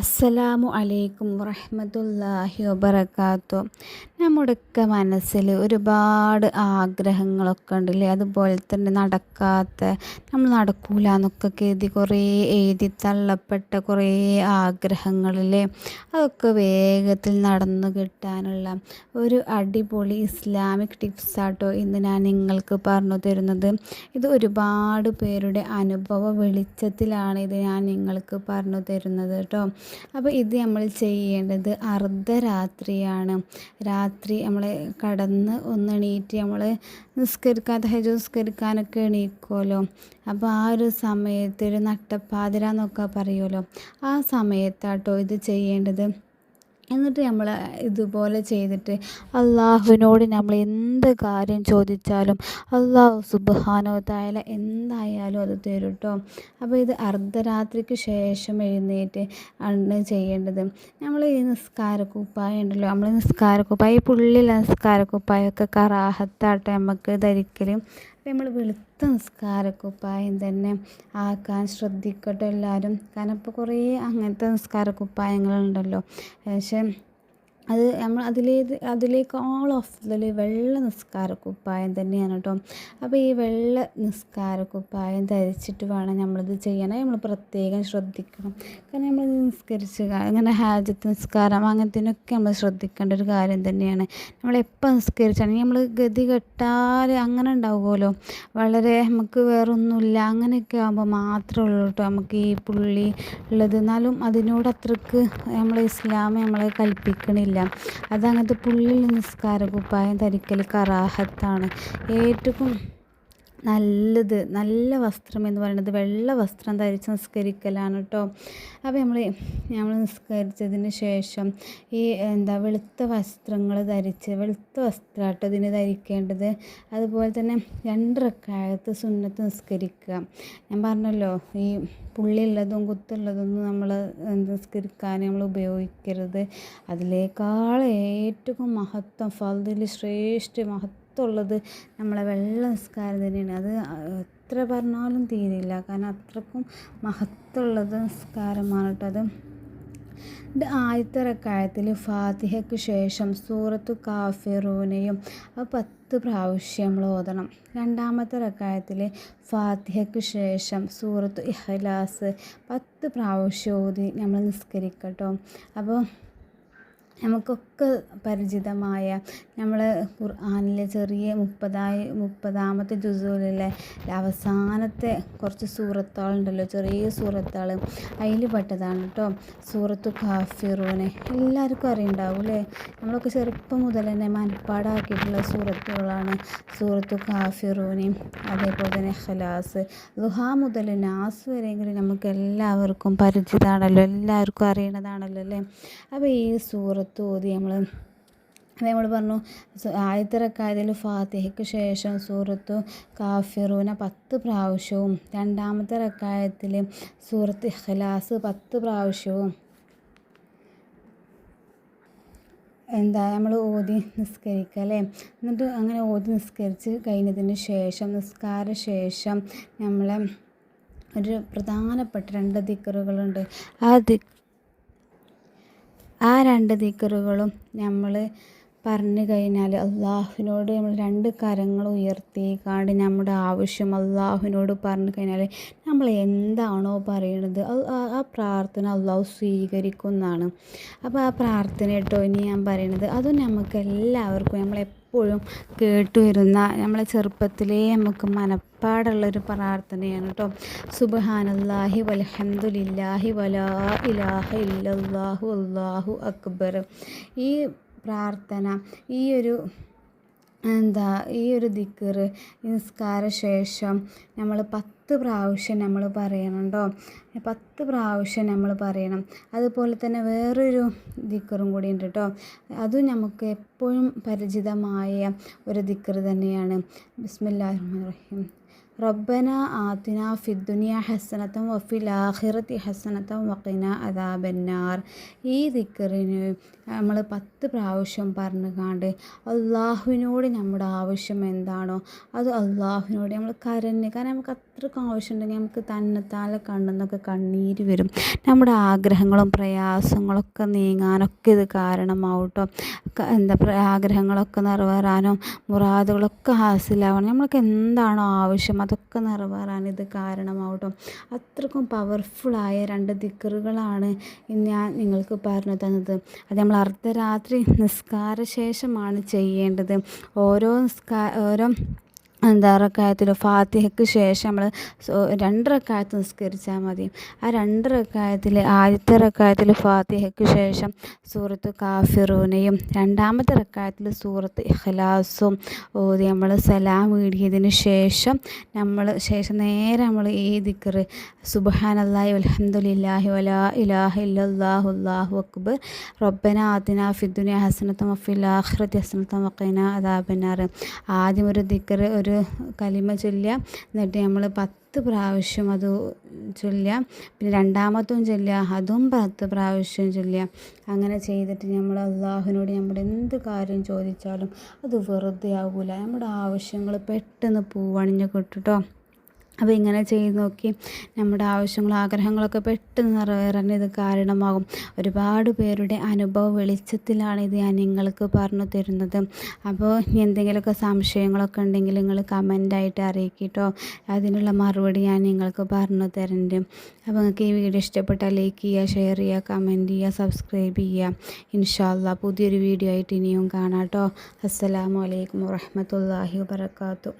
അസ്സലാമു അലൈക്കും വറഹ്മത്തുള്ളാഹി വബറകാത്തു. നമ്മുടെയൊക്കെ മനസ്സിൽ ഒരുപാട് ആഗ്രഹങ്ങളൊക്കെ ഉണ്ടല്ലേ? അതുപോലെ തന്നെ നടക്കാത്ത നമ്മൾ നടക്കൂല എന്നൊക്കെ കരുതി കുറേ എഴുതി തള്ളപ്പെട്ട കുറേ ആഗ്രഹങ്ങളില്ലേ അതൊക്കെ വേഗത്തിൽ നടന്നു കിട്ടാനുള്ള ഒരു അടിപൊളി ഇസ്ലാമിക് ടിപ്സാട്ടോ ഇന്ന് ഞാൻ നിങ്ങൾക്ക് പറഞ്ഞു തരുന്നത്. ഇത് ഒരുപാട് പേരുടെ അനുഭവ വെളിച്ചത്തിലാണ് ഇത് ഞാൻ നിങ്ങൾക്ക് പറഞ്ഞു തരുന്നത് കേട്ടോ. അപ്പോൾ ഇത് നമ്മൾ ചെയ്യേണ്ടത് അർദ്ധരാത്രിയാണ്. രാത്രി നമ്മൾ കടന്ന് ഒന്ന് എണീറ്റ് നമ്മൾ നിസ്കരിക്കാൻ തഹജ് നിസ്കരിക്കാനൊക്കെ എണീക്കുമല്ലോ അപ്പോൾ ആ ഒരു സമയത്ത് ഒരു നട്ടപ്പാതിര എന്നൊക്കെ പറയുമല്ലോ ആ സമയത്താട്ടോ ഇത് ചെയ്യേണ്ടത്? എന്നിട്ട് നമ്മൾ ഇതുപോലെ ചെയ്തിട്ട് അള്ളാഹുവിനോട് നമ്മൾ എന്ത് കാര്യം ചോദിച്ചാലും അള്ളാഹു സുബാനോ തായാല എന്തായാലും അത് തരും കേട്ടോ അപ്പോൾ ഇത് അർദ്ധരാത്രിക്ക് ശേഷം എഴുന്നേറ്റ് ആണ് ചെയ്യേണ്ടത്. നമ്മൾ ഈ നിസ്കാരക്കുപ്പായ ഉണ്ടല്ലോ നമ്മൾ നിസ്കാരക്കുപ്പായ ഈ പുള്ളിലെ നിസ്കാരക്കുപ്പായൊക്കെ കറാഹത്താട്ടെ നമുക്ക് അപ്പോൾ നമ്മൾ വെളുത്ത നിസ്കാരക്കുപ്പായം തന്നെ ആക്കാൻ ശ്രദ്ധിക്കട്ടെ എല്ലാവരും. കാരണം ഇപ്പോൾ കുറേ അങ്ങനത്തെ നിസ്കാരക്കുപ്പായങ്ങളുണ്ടല്ലോ പക്ഷേ അത് നമ്മൾ അതിലേത് അതിലേക്കാൾ അഫ്ദൽ വെള്ള നിസ്കാര കുപ്പായം തന്നെയാണ് കേട്ടോ അപ്പോൾ ഈ വെള്ള നിസ്കാര കുപ്പായം ധരിച്ചിട്ട് വേണം നമ്മളിത് ചെയ്യണം. നമ്മൾ പ്രത്യേകം ശ്രദ്ധിക്കണം. കാരണം നമ്മൾ നിസ്കരിച്ച് അങ്ങനെ ഹാജത്ത് നിസ്കാരം അങ്ങനത്തേനൊക്കെ നമ്മൾ ശ്രദ്ധിക്കേണ്ട ഒരു കാര്യം തന്നെയാണ്. നമ്മൾ എപ്പോൾ നിസ്കരിച്ചാണെങ്കിൽ നമ്മൾ ഗതി കെട്ടാൽ അങ്ങനെ ഉണ്ടാവുമല്ലോ. വളരെ നമുക്ക് വേറൊന്നുമില്ല. അങ്ങനെയൊക്കെ ആകുമ്പോൾ മാത്രമേ ഉള്ളൂ കേട്ടോ നമുക്ക് ഈ പുള്ളി ഉള്ളത്. എന്നാലും അതിനോട് അത്രയ്ക്ക് നമ്മൾ ഇസ്ലാം നമ്മളെ കൽപ്പിക്കണില്ല. അതങ്ങനത്തെ പുള്ളിൽ നിസ്കാര കുപ്പായം ധരിക്കൽ കറാഹത്താണ്. ഏറ്റവും നല്ലത് നല്ല വസ്ത്രം എന്ന് പറയുന്നത് വെള്ള വസ്ത്രം ധരിച്ച് നിസ്കരിക്കലാണ് കേട്ടോ അപ്പോൾ നമ്മൾ നമ്മൾ നിസ്കരിച്ചതിന് ശേഷം ഈ എന്താ വെളുത്ത വസ്ത്രങ്ങൾ ധരിച്ച് വെളുത്ത വസ്ത്രമാട്ടോ ഇതിന് ധരിക്കേണ്ടത്. അതുപോലെ തന്നെ രണ്ട് റക്കായത്ത് സുന്നത്ത് നിസ്കരിക്കുക. ഞാൻ പറഞ്ഞല്ലോ ഈ പുള്ളിയുള്ളതും കുത്തുള്ളതൊന്നും നമ്മൾ നിസ്കരിക്കാൻ നമ്മൾ ഉപയോഗിക്കരുത്. അതിലേക്കാൾ ഏറ്റവും മഹത്വം ഫതിൽ ശ്രേഷ്ഠ മഹത്വം മഹത്വമുള്ളത് നമ്മളെ വെള്ള നിസ്കാരം തന്നെയാണ്. അത് എത്ര പറഞ്ഞാലും തീരില്ല. കാരണം അത്രക്കും മഹത്വമുള്ളത് നിസ്കാരമാണ് കേട്ടോ അത്. ഇത് ആദ്യത്തെ റക്കായത്തിൽ ഫാത്തിഹയ്ക്ക് ശേഷം സൂറത്തു കാഫിറൂനെയും അത് പത്ത് പ്രാവശ്യം നമ്മൾ ഓതണം. രണ്ടാമത്തെ റക്കായത്തിൽ ഫാത്തിഹയ്ക്ക് ശേഷം സൂറത്തു ഇഹ്ലാസ് പത്ത് പ്രാവശ്യം ഓതി നമ്മൾ നിസ്കരിക്കട്ടോ അപ്പോൾ നമുക്കൊക്കെ പരിചിതമായ നമ്മൾ ഖുർആാനിലെ ചെറിയ മുപ്പതായി മുപ്പതാമത്തെ ജുസൂലിലെ അവസാനത്തെ കുറച്ച് സൂറത്തുകളുണ്ടല്ലോ ചെറിയ സൂറത്തുകൾ അതിൽ പെട്ടതാണ് കേട്ടോ സൂറത്തു കാഫിറൂനെ. എല്ലാവർക്കും അറിയുണ്ടാവും അല്ലേ നമ്മളൊക്കെ ചെറുപ്പം മുതൽ തന്നെ മനപ്പാടാക്കിയിട്ടുള്ള സൂറത്തുകളാണ് സൂറത്തു കാഫിറൂനെയും അതേപോലെ തന്നെ ഖലാസ്. ലുഹ മുതൽ നാസ് വരെയെങ്കിലും നമുക്ക് എല്ലാവർക്കും പരിചിതമാണല്ലോ എല്ലാവർക്കും അറിയണതാണല്ലോ അല്ലേ അപ്പോൾ ഈ സൂറത്ത് ഓതി നമ്മൾ നമ്മൾ പറഞ്ഞു ആദ്യത്തെ ഫാത്തിഹയ്ക്ക് ശേഷം സൂറത്തു കാഫിറൂന പത്ത് പ്രാവശ്യവും രണ്ടാമത്തെ റക്കായത്തിൽ സൂറത്ത് ഇഖ്ലാസ് പത്ത് പ്രാവശ്യവും. എന്താ നമ്മൾ ഓതി നിസ്കരിക്കുക അല്ലേ? എന്നിട്ട് അങ്ങനെ ഓതി നിസ്കരിച്ച് കഴിഞ്ഞതിന് ശേഷം നിസ്കാര ശേഷം നമ്മളെ ഒരു പ്രധാനപ്പെട്ട രണ്ട് ദിക്കറുകളുണ്ട്. ആ ദി ആ രണ്ട് ദിക്കറുകളും നമ്മൾ പറഞ്ഞു കഴിഞ്ഞാൽ അള്ളാഹുവിനോട് നമ്മൾ രണ്ട് കരങ്ങൾ ഉയർത്തി കാണ്ട് നമ്മുടെ ആവശ്യം അള്ളാഹുവിനോട് പറഞ്ഞു കഴിഞ്ഞാൽ നമ്മൾ എന്താണോ പറയുന്നത് ആ പ്രാർത്ഥന അള്ളാഹു സ്വീകരിക്കുന്നതാണ് അപ്പോൾ ആ പ്രാർത്ഥന കേട്ടോ ഇനി ഞാൻ പറയുന്നത് അതും നമുക്ക് എല്ലാവർക്കും നമ്മളെപ്പോഴും കേട്ടു വരുന്ന നമ്മളെ ചെറുപ്പത്തിലേ നമുക്ക് മനപ്പാടുള്ളൊരു പ്രാർത്ഥനയാണ് കേട്ടോ. സുബഹാനല്ലാഹി വലഹമുല്ലാഹി വലാ ഇലാഹ ഇല്ലാഹു അല്ലാഹു അക്ബർ. ഈ പ്രാർത്ഥന ഈ ഒരു എന്താ ഈ ഒരു ദിക്കറ് നിസ്കാര ശേഷം നമ്മൾ പത്ത് പ്രാവശ്യം നമ്മൾ പറയണം കേട്ടോ പത്ത് പ്രാവശ്യം നമ്മൾ പറയണം. അതുപോലെ തന്നെ വേറൊരു ദിക്കറും കൂടി ഉണ്ട് കേട്ടോ അതും നമുക്ക് എപ്പോഴും പരിചിതമായ ഒരു ദിക്കറ് തന്നെയാണ്. ബിസ്മില്ലാഹിർ റഹീം. റബ്ബന ആത്തിന ഫിദ്ദുനിയ ഹസനത്തം വഫിൽ ആഹിറത്തി ഹസനത്തം വക്കിന അദാബന്നാർ. ഈ ദിക്കറിന് നമ്മൾ പത്ത് പ്രാവശ്യം പറഞ്ഞു കാണ്ട് അള്ളാഹുവിനോട് നമ്മുടെ ആവശ്യം എന്താണോ അത് അള്ളാഹുവിനോട് നമ്മൾ കരഞ്ഞ്. കാരണം നമുക്ക് അത്രയ്ക്കും ആവശ്യമുണ്ടെങ്കിൽ നമുക്ക് തന്നെത്താലെ കണ്ണെന്നൊക്കെ കണ്ണീര് വരും. നമ്മുടെ ആഗ്രഹങ്ങളും പ്രയാസങ്ങളൊക്കെ നീങ്ങാനൊക്കെ ഇത് കാരണമാവട്ടോ. എന്താ ആഗ്രഹങ്ങളൊക്കെ നിറവേറാനും മുറാദുകളൊക്കെ ഹാസിലാവണം നമ്മൾക്ക് എന്താണോ ആവശ്യം അതൊക്കെ നിറവേറാൻ ഇത് കാരണമാവട്ടോ. അത്രക്കും പവർഫുള്ളായ രണ്ട് ദിക്കറുകളാണ് ഞാൻ നിങ്ങൾക്ക് പറഞ്ഞു തന്നത്. അത് നമ്മൾ അർദ്ധരാത്രി നിസ്കാര ശേഷമാണ് ചെയ്യേണ്ടത്. ഓരോ നിസ്കാ ഓരോ എന്താ റക്കായത്തിൽ ഫാത്തിഹയ്ക്ക് ശേഷം നമ്മൾ രണ്ട് റക്കായത്ത് നിസ്കരിച്ചാൽ മതി. ആ രണ്ട് റക്കായത്തിൽ ആദ്യത്തെ റക്കായത്തിൽ ഫാത്തിഹയ്ക്ക് ശേഷം സൂറത്ത് കാഫിറൂനയും രണ്ടാമത്തെ റക്കായത്തിൽ സൂറത്ത് ഇഖ്ലാസും ഓതി നമ്മൾ സലാം വീടിയതിന് ശേഷം നമ്മൾ ശേഷം നേരെ നമ്മൾ ഈ ദിക്കർ സുബാനല്ലാഹി അലഹമുല്ലാഹി വലാ ഇലാഹ ഇല്ലല്ലാഹു അല്ലാഹു അക്ബർ റബ്ബന ആദിന ഫിദ്ദുനിയ ഹസനത്തും വഫിൽ ആഖിറതി ഹസനത്തും വഖിന അദാബന്നാർ. ആദ്യം ഒരു ദിക്കർ ഒരു കലിമ ചൊല്ലുക. എന്നിട്ട് നമ്മൾ പത്ത് പ്രാവശ്യം അത് ചൊല്ലുക. പിന്നെ രണ്ടാമത്തും ചൊല്ലുക. അതും പത്ത് പ്രാവശ്യം ചൊല്ലുക. അങ്ങനെ ചെയ്തിട്ട് നമ്മൾ അള്ളാഹുവിനോട് നമ്മുടെ എന്ത് കാര്യം ചോദിച്ചാലും അത് വെറുതെ ആകില്ല നമ്മുടെ ആവശ്യങ്ങൾ പെട്ടെന്ന് പൂവണിഞ്ഞ് കിട്ടുട്ടോ അപ്പോൾ ഇങ്ങനെ ചെയ്ത് നോക്കി നമ്മുടെ ആവശ്യങ്ങളും ആഗ്രഹങ്ങളൊക്കെ പെട്ടെന്ന് നിറവേറാൻ ഇത് കാരണമാകും. ഒരുപാട് പേരുടെ അനുഭവ വെളിച്ചത്തിലാണ് ഇത് ഞാൻ നിങ്ങൾക്ക് പറഞ്ഞു തരുന്നത്. അപ്പോൾ എന്തെങ്കിലുമൊക്കെ സംശയങ്ങളൊക്കെ ഉണ്ടെങ്കിൽ നിങ്ങൾ കമന്റായിട്ട് അറിയിക്കിട്ടോ. അതിനുള്ള മറുപടി ഞാൻ നിങ്ങൾക്ക് പറഞ്ഞു തരുന്നുണ്ട് അപ്പോൾ നിങ്ങൾക്ക് ഈ വീഡിയോ ഇഷ്ടപ്പെട്ടാൽ ലൈക്ക് ചെയ്യുക ഷെയർ ചെയ്യുക കമന്റ് ചെയ്യുക സബ്സ്ക്രൈബ് ചെയ്യുക. ഇൻഷാല്ല പുതിയൊരു വീഡിയോ ആയിട്ട് ഇനിയും കാണാം കേട്ടോ. അസ്സലാമലൈക്കും വാഹമത്തല്ലാഹി വാബർക്കാത്തു